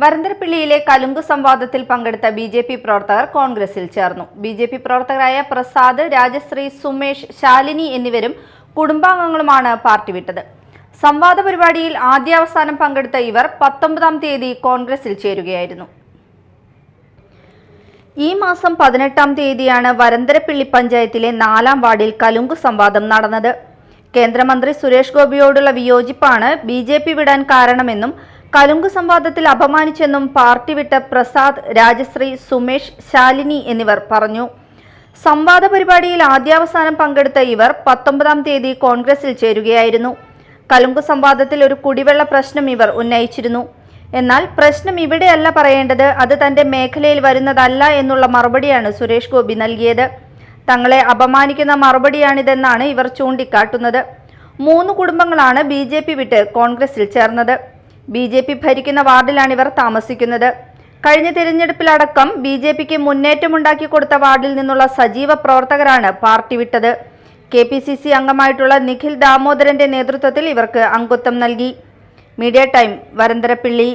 വരന്തരപ്പിള്ളിയിലെ കലുങ്ക് സംവാദത്തിൽ പങ്കെടുത്ത B J P പ്രവർത്തകർ കോൺഗ്രസിൽ ചേർന്നു. ബി ജെ പി പ്രവർത്തകരായ പ്രസാദ് രാജശ്രീ സുമേഷ് ശാലിനി എന്നിവരും കുടുംബാംഗങ്ങളുമാണ് പാർട്ടി വിട്ടത്. സംവാദ പരിപാടിയിൽ ആദ്യാവസാനം പങ്കെടുത്ത ഇവർ പത്തൊമ്പതാം തീയതി കോൺഗ്രസിൽ ചേരുകയായിരുന്നു. ഈ മാസം പതിനെട്ടാം തീയതിയാണ് വരന്തരപ്പിള്ളി പഞ്ചായത്തിലെ നാലാം വാർഡിൽ കലുങ്ക് സംവാദം നടന്നത്. കേന്ദ്രമന്ത്രി സുരേഷ് ഗോപിയോടുള്ള വിയോജിപ്പാണ് ബി ജെ പി വിടാൻ കാരണമെന്നും കലുങ്ക് സംവാദത്തിൽ അപമാനിച്ചെന്നും പാർട്ടി വിട്ട പ്രസാദ് രാജശ്രീ സുമേഷ് ശാലിനി എന്നിവർ പറഞ്ഞു. സംവാദ പരിപാടിയിൽ ആദ്യാവസാനം പങ്കെടുത്ത ഇവർ പത്തൊമ്പതാം തീയതി കോൺഗ്രസിൽ ചേരുകയായിരുന്നു. കലുങ്ക് സംവാദത്തിൽ ഒരു കുടിവെള്ള പ്രശ്നം ഇവർ ഉന്നയിച്ചിരുന്നു. എന്നാൽ പ്രശ്നം ഇവിടെയല്ല പറയേണ്ടത് അത് തന്റെ മേഖലയിൽ വരുന്നതല്ല എന്നുള്ള മറുപടിയാണ് സുരേഷ് ഗോപി നൽകിയത്. തങ്ങളെ അപമാനിക്കുന്ന മറുപടിയാണിതെന്നാണ് ഇവർ ചൂണ്ടിക്കാട്ടുന്നത്. മൂന്ന് കുടുംബങ്ങളാണ് ബി വിട്ട് കോൺഗ്രസിൽ ചേർന്നത്. ബി ജെ പി ഭരിക്കുന്ന വാർഡിലാണ് ഇവർ താമസിക്കുന്നത്. കഴിഞ്ഞ തിരഞ്ഞെടുപ്പിലടക്കം ബി ജെ പിക്ക് മുന്നേറ്റമുണ്ടാക്കി കൊടുത്ത വാർഡിൽ നിന്നുള്ള സജീവ പ്രവർത്തകരാണ് പാർട്ടി വിട്ടത്. കെ പി സി സി അംഗമായിട്ടുള്ള നിഖിൽ ദാമോദരന്റെ നേതൃത്വത്തിൽ ഇവർക്ക് അംഗത്വം നൽകി. Media time Varantharappilly.